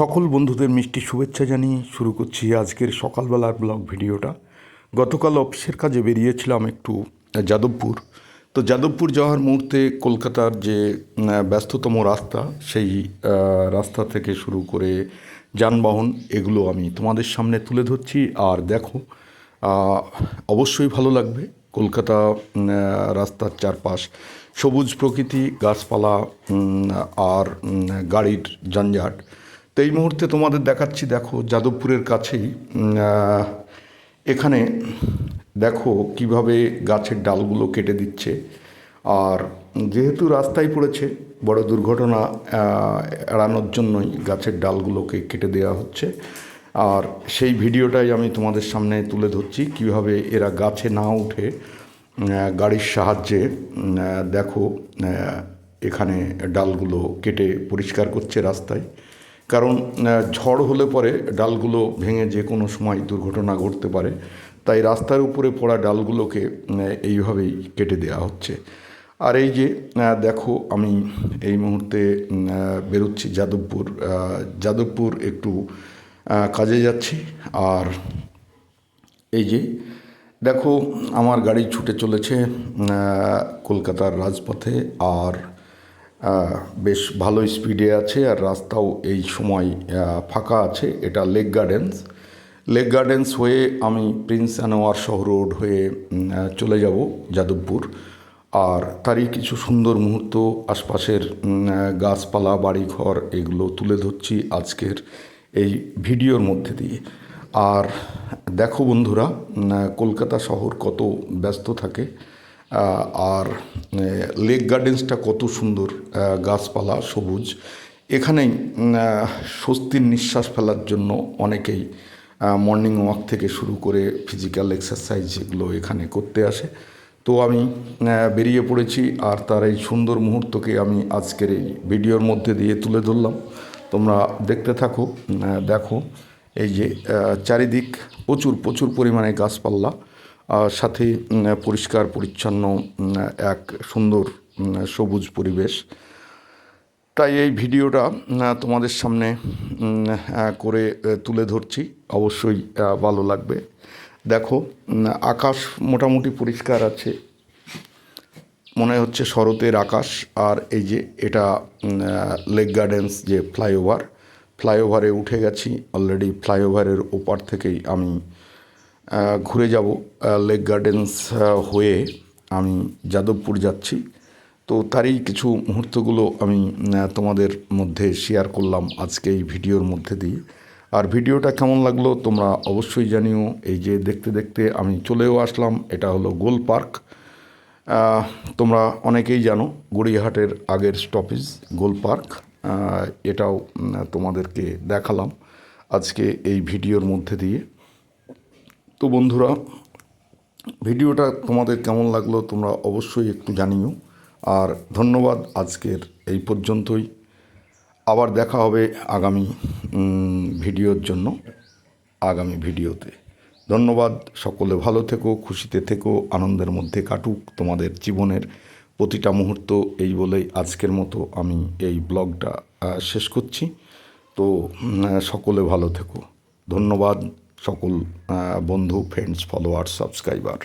সকল বন্ধুদের মিষ্টি শুভেচ্ছা জানিয়ে শুরু করছি আজকের সকালবেলার ব্লগ ভিডিওটা। গতকাল অফিসের কাজে বেরিয়েছিলাম একটু যাদবপুর। তো যাদবপুর যাওয়ার মুহূর্তে কলকাতার যে ব্যস্ততম রাস্তা, সেই রাস্তা থেকে শুরু করে যানবাহন, এগুলো আমি তোমাদের সামনে তুলে ধরছি। আর দেখো অবশ্যই ভালো লাগবে। কলকাতা রাস্তার চারপাশ সবুজ প্রকৃতি, গাছপালা আর গাড়ির যানজট। এই মুহূর্তে তোমাদের দেখাচ্ছি, দেখো যাদবপুরের কাছেই এখানে দেখো কীভাবে গাছের ডালগুলো কেটে দিচ্ছে। আর যেহেতু রাস্তায় পড়েছে, বড় দুর্ঘটনা এড়ানোর জন্যই গাছের ডালগুলোকে কেটে দেওয়া হচ্ছে। আর সেই ভিডিওটাই আমি তোমাদের সামনে তুলে ধরছি, কীভাবে এরা গাছে না উঠে গাড়ির সাহায্যে দেখো এখানে ডালগুলো কেটে পরিষ্কার করছে রাস্তায়। কারণ ঝড় হলে পরে ডালগুলো ভেঙে যে কোনো সময় দুর্ঘটনা ঘটতে পারে। তাই রাস্তার উপরে পড়া ডালগুলোকে এইভাবেই কেটে দেওয়া হচ্ছে। আর এই যে দেখো আমি এই মুহূর্তে বেরোচ্ছি যাদবপুর যাদবপুর একটু কাজে যাচ্ছি। আর এই যে, দেখো আমার গাড়ি ছুটে চলেছে কলকাতার রাজপথে। আর বেশ ভালো স্পিডে আছে আর রাস্তাও এই সময় ফাঁকা আছে। এটা লেক গার্ডেন্স লেক গার্ডেন্স হয়ে আমি প্রিন্স আনোয়ার শহ রোড হয়ে চলে যাব যাদবপুর। আর তারই কিছু সুন্দর মুহূর্ত আশপাশের গাছপালা, বাড়িঘর, এগুলো তুলে ধরছি আজকের এই ভিডিওর মধ্যে দিয়ে। আর দেখো বন্ধুরা কলকাতা শহর কত ব্যস্ত থাকে। আর লেক গার্ডেন্সটা কত সুন্দর গাছপালা সবুজ। এখানেই স্বস্তির নিঃশ্বাস ফেলার জন্য অনেকেই মর্নিং ওয়াক থেকে শুরু করে ফিজিক্যাল এক্সারসাইজ যেগুলো এখানে করতে আসে। তো আমি বেরিয়ে পড়েছি আর তার এই সুন্দর মুহূর্তকে আমি আজকের এই ভিডিওর মধ্যে দিয়ে তুলে ধরলাম। তোমরা দেখতে থাকো দেখো, এই যে চারিদিক প্রচুর প্রচুর পরিমাণে গাছপালা। আর সাথে পরিষ্কার, পরিচ্ছন্ন এক সুন্দর সবুজ পরিবেশ। তাই এই ভিডিওটা তোমাদের সামনে করে তুলে ধরছি। অবশ্যই ভালো লাগবে। দেখো আকাশ মোটামুটি পরিষ্কার আছে। মনে হচ্ছে শরতের আকাশ। আর এই যে এটা লেক গার্ডেন্স যে ফ্লাইওভার, ফ্লাইওভারে উঠে গেছি। অলরেডি ফ্লাইওভারের ওপার থেকেই আমি ঘুরে যাব লেক গার্ডেন্স হয়ে আমি যাদবপুর যাচ্ছি। তো তারই কিছু মুহূর্তগুলো আমি তোমাদের মধ্যে শেয়ার করলাম আজকে এই ভিডিওর মধ্যে দিয়ে। আর ভিডিওটা কেমন লাগল তোমরা অবশ্যই জানিও। এই যে দেখতে দেখতে আমি চলেও আসলাম, এটা হলো গোল পার্ক। তোমরা অনেকেই জানো গড়িয়াহাটের আগের স্টপেজ গোল পার্ক। এটাও তোমাদেরকে দেখালাম আজকে এই ভিডিওর মধ্যে দিয়ে। তো বন্ধুরা, ভিডিওটা তোমাদের কেমন লাগল তোমরা অবশ্যই একটু জানিও। আর ধন্যবাদ আজকের এই পর্যন্তই। আবার দেখা হবে আগামী ভিডিওর জন্য, আগামী ভিডিওতে। ধন্যবাদ, সকলে ভালো থেকো, খুশিতে থেকো, আনন্দের মধ্যে কাটুক তোমাদের জীবনের প্রতিটা মুহূর্ত। এই বলেই আজকের মতো আমি এই ব্লগটা শেষ করছি। তো সকলে ভালো থেকো। ধন্যবাদ সকল বন্ধু ফ্রেন্ডস ফলোয়ার সাবস্ক্রাইবার